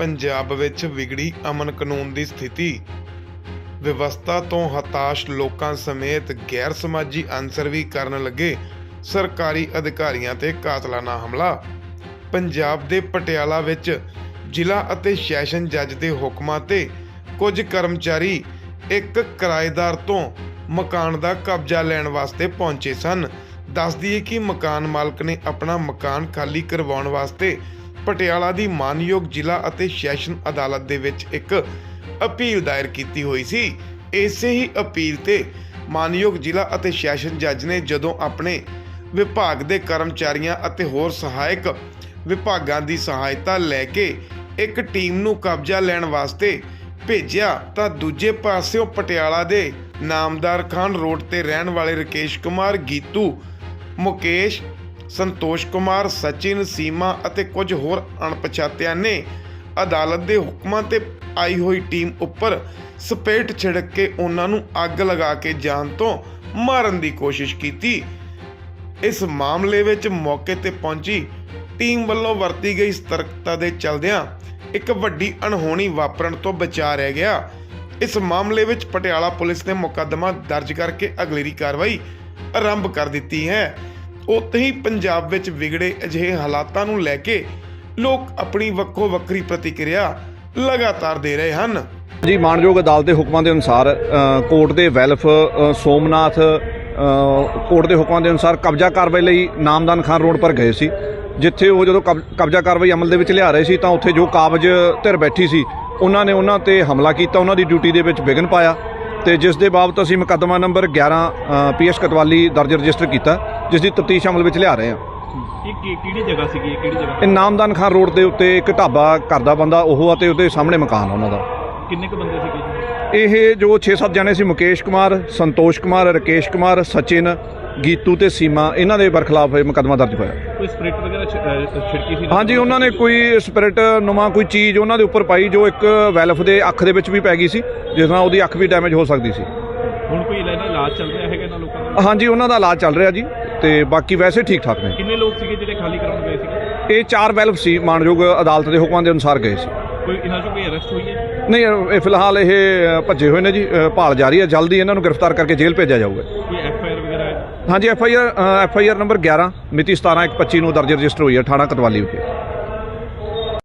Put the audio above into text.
ਪੰਜਾਬ ਵਿੱਚ ਵਿਗੜੀ ਅਮਨ ਕਾਨੂੰਨ ਦੀ ਸਥਿਤੀ। ਵਿਵਸਥਾ ਤੋਂ ਹਤਾਸ਼ ਲੋਕਾਂ ਸਮੇਤ ਗੈਰ ਸਮਾਜੀ ਅਨਸਰ ਵੀ ਕਰਨ ਲੱਗੇ ਸਰਕਾਰੀ ਅਧਿਕਾਰੀਆਂ ਤੇ ਕਾਤਲਾਨਾ ਹਮਲਾ। ਪੰਜਾਬ ਦੇ ਪਟਿਆਲਾ ਵਿੱਚ ਜ਼ਿਲ੍ਹਾ ਅਤੇ ਸੈਸ਼ਨ ਜੱਜ ਦੇ ਹੁਕਮਾਂ ਤੇ ਕੁਝ ਕਰਮਚਾਰੀ ਇੱਕ ਕਿਰਾਏਦਾਰ ਤੋਂ ਮਕਾਨ ਦਾ ਕਬਜ਼ਾ ਲੈਣ ਵਾਸਤੇ ਪਹੁੰਚੇ ਸਨ। ਦੱਸਦੀ ਦਈਏ ਕਿ ਮਕਾਨ ਮਾਲਕ ਨੇ ਆਪਣਾ ਮਕਾਨ ਖਾਲੀ ਕਰਵਾਉਣ ਵਾਸਤੇ ਪਟਿਆਲਾ ਦੀ ਮਾਨਯੋਗ ਜ਼ਿਲ੍ਹਾ ਅਤੇ ਸੈਸ਼ਨ ਅਦਾਲਤ ਦੇ ਵਿੱਚ ਇੱਕ ਅਪੀਲ ਦਾਇਰ ਕੀਤੀ ਹੋਈ ਸੀ। ਇਸੇ ਹੀ ਅਪੀਲ ਤੇ ਮਾਨਯੋਗ ਜ਼ਿਲ੍ਹਾ ਅਤੇ ਸੈਸ਼ਨ ਜੱਜ ਨੇ ਜਦੋਂ ਆਪਣੇ ਵਿਭਾਗ ਦੇ ਕਰਮਚਾਰੀਆਂ ਅਤੇ ਹੋਰ ਸਹਾਇਕ ਵਿਭਾਗਾਂ ਦੀ ਸਹਾਇਤਾ ਲੈ ਕੇ ਇੱਕ ਟੀਮ ਨੂੰ ਕਬਜ਼ਾ ਲੈਣ ਵਾਸਤੇ ਭੇਜਿਆ, ਤਾਂ ਦੂਜੇ ਪਾਸਿਓਂ ਪਟਿਆਲਾ ਦੇ ਨਾਮਦਾਰ ਖਾਨ ਰੋਡ ਤੇ ਰਹਿਣ ਵਾਲੇ ਰਕੇਸ਼ ਕੁਮਾਰ, ਗੀਤੂ ਮੁਕੇਸ਼ ਸੰਤੋਸ਼ ਕੁਮਾਰ, ਸਚਿਨ, ਸੀਮਾ ਅਤੇ ਕੁਝ ਹੋਰ ਅਣਪਛਾਤਿਆਂ ਨੇ ਅਦਾਲਤ ਦੇ ਹੁਕਮਾਂ ਤੇ ਆਈ ਹੋਈ ਟੀਮ ਉੱਪਰ ਸਪੇਟ ਛਿੜਕ ਕੇ ਉਹਨਾਂ ਨੂੰ ਅੱਗ ਲਗਾ ਕੇ ਜਾਨ ਤੋਂ ਮਾਰਨ ਦੀ ਕੋਸ਼ਿਸ਼ ਕੀਤੀ। ਇਸ ਮਾਮਲੇ ਵਿੱਚ ਮੌਕੇ ਤੇ ਪਹੁੰਚੀ ਟੀਮ ਵੱਲੋਂ ਵਰਤੀ ਗਈ ਸਤਰਕਤਾ ਦੇ ਚਲਦਿਆਂ ਇੱਕ ਵੱਡੀ ਅਣਹੋਣੀ ਵਾਪਰਨ ਤੋਂ ਬਚਾ ਰਹਿ ਗਿਆ। ਇਸ ਮਾਮਲੇ ਵਿੱਚ ਪਟਿਆਲਾ ਪੁਲਿਸ ਨੇ ਮੁਕੱਦਮਾ ਦਰਜ ਕਰਕੇ ਅਗਲੇਰੀ ਕਾਰਵਾਈ ਆਰੰਭ ਕਰ ਦਿੱਤੀ ਹੈ। ਉੱਥੇ ਹੀ ਪੰਜਾਬ ਵਿੱਚ ਵਿਗੜੇ ਅਜਿਹੇ ਹਾਲਾਤਾਂ ਨੂੰ ਲੈ ਕੇ ਲੋਕ ਆਪਣੀ ਵੱਖੋ ਵੱਖਰੀ ਪ੍ਰਤੀਕਿਰਿਆ ਲਗਾਤਾਰ ਦੇ ਰਹੇ ਹਨ। ਜੀ, ਮਾਨਯੋਗ ਅਦਾਲਤ ਦੇ ਹੁਕਮਾਂ ਦੇ ਅਨੁਸਾਰ ਕੋਰਟ ਦੇ ਵੈਲਫ ਸੋਮਨਾਥ ਕੋਰਟ ਦੇ ਹੁਕਮਾਂ ਦੇ ਅਨੁਸਾਰ ਕਬਜ਼ਾ ਕਾਰਵਾਈ ਲਈ ਨਾਮਦਾਨ ਖਾਨ ਰੋਡ ਪਰ ਗਏ ਸੀ। ਜਿੱਥੇ ਉਹ ਜਦੋਂ ਕਬ- ਕਬਜ਼ਾ ਕਾਰਵਾਈ ਅਮਲ ਦੇ ਵਿੱਚ ਲਿਆ ਰਹੇ ਸੀ ਤਾਂ ਉੱਥੇ ਜੋ ਕਾਬਜ ਧਿਰ ਬੈਠੀ ਸੀ, ਉਹਨਾਂ ਨੇ ਉਹਨਾਂ ਤੇ ਹਮਲਾ ਕੀਤਾ, ਉਹਨਾਂ ਦੀ ਡਿਊਟੀ ਦੇ ਵਿੱਚ ਵਿਘਨ ਪਾਇਆ ਤੇ ਜਿਸ ਦੇ ਬਾਬਤ ਅਸੀਂ ਮੁਕੱਦਮਾ ਨੰਬਰ 11 ਪੀਐਸ ਕਤਵਾਲੀ ਦਰਜ ਰਜਿਸਟਰ ਕੀਤਾ। ਜਿਸ ਦੀ ਤਫਤੀਸ਼ ਅਮਲ ਵਿੱਚ ਲਿਆ ਰਹੇ ਹਾਂ। ਇਹ ਕੀ- ਕਿਹੜੀ ਜਗ੍ਹਾ ਸੀਗੀ? ਇਹ ਕਿਹੜੀ ਜਗ੍ਹਾ? ਇਹ ਨਾਮਦਾਨ ਖਾਨ ਰੋਡ ਦੇ ਉੱਤੇ ਇੱਕ ਢਾਬਾ ਕਰਦਾ ਬੰਦਾ ਉਹ ਆ ਤੇ ਉਹਦੇ ਸਾਹਮਣੇ ਮਕਾਨ ਆ ਉਹਨਾਂ ਦਾ। ਕਿੰਨੇ ਕੁ ਬੰਦੇ ਸੀਗੇ ਜੀ? ਇਹ ਜੋ 6-7 ਜਣੇ ਸੀ ਮੁਕੇਸ਼ ਕੁਮਾਰ ਸੰਤੋਸ਼ ਕੁਮਾਰ ਰਕੇਸ਼ ਕੁਮਾਰ ਸਚਿਨ ਗੀਤੂ ਤੇ ਸੀਮਾ ਇਹਨਾਂ ਦੇ ਬਰਖਲਾਫ ਇਹ ਮੁਕੱਦਮਾ ਦਰਜ ਹੋਇਆ। ਕੋਈ ਸਪਰਿਟ ਵਗੈਰਾ ਛ- ਅਹ ਛਿੜਕੀ ਸੀ? ਹਾਂਜੀ ਉਹਨਾਂ ਨੇ ਕੋਈ ਸਪਿਰਿਟ ਨੁਮਾ ਕੋਈ ਚੀਜ਼ ਉਹਨਾਂ ਦੇ ਉੱਪਰ ਪਾਈ ਜੋ ਇੱਕ ਵੈਲਫ ਦੇ ਅੱਖ ਦੇ ਵਿੱਚ ਵੀ ਪੈ ਗਈ ਸੀ ਜਿਸ ਨਾਲ ਉਹਦੀ ਅੱਖ ਵੀ ਡੈਮੇਜ ਹੋ ਸਕਦੀ ਸੀ। ਹੁਣ ਕੋਈ ਇਹਨਾਂ ਇਲਾਜ ਚੱਲ ਰਿਹਾ ਹੈਗਾ ਇਹਨਾਂ ਲੋਕਾਂ ਦਾ? ਹਾਂਜੀ ਉਹਨਾਂ ਦਾ ਇਲਾਜ ਚੱਲ ਰਿਹਾ ਜੀ ਤੇ ਬਾਕੀ ਵੈਸੇ ਠੀਕ ਠਾਕ ਨੇ। ਕਿੰਨੇ ਲੋਕ ਸੀਗੇ ਜਿਹੜੇ ਖਾਲੀ ਕਰਾਉਣ ਗਏ ਸੀਗੇ? ਇਹ ਚਾਰ ਵੈਲਫ ਸੀ ਮਾਨਯੋਗ ਅਦਾਲਤ ਦੇ ਹੁਕਮਾਂ ਦੇ ਅਨੁਸਾਰ ਗਏ ਸੀ। ਕੋਈ ਇਹਨਾਂ 'ਚੋਂ ਕੋਈ ਅਰੈਸਟ ਹੋਈ ਹੈ? ਨਹੀਂ ਇਹ ਫਿਲਹਾਲ ਇਹ ਅ, ਭੱਜੇ ਹੋਏ ਨੇ ਜੀ ਅ, ਭਾਲ ਜਾਰੀ ਹੈ। ਜਲਦੀ ਇਹਨਾਂ ਨੂੰ ਗ੍ਰਿਫਤਾਰ ਕਰਕੇ ਜੇਲ੍ਹ ਭੇਜਿਆ ਜਾਊਗਾ। ਕੋਈ ਐਫ ਆਈ ਆਰ ਵਗੈਰਾ ਹੈ? ਹਾਂਜੀ F I R F I R number 11 ਮਿਤੀ 17 1 25 ਨੂੰ ਦਰਜ ਰਜਿਸਟਰ ਹੋਈ ਹੈ ਥਾਣਾ ਕਤਵਾਲੀ ਵਿਖੇ।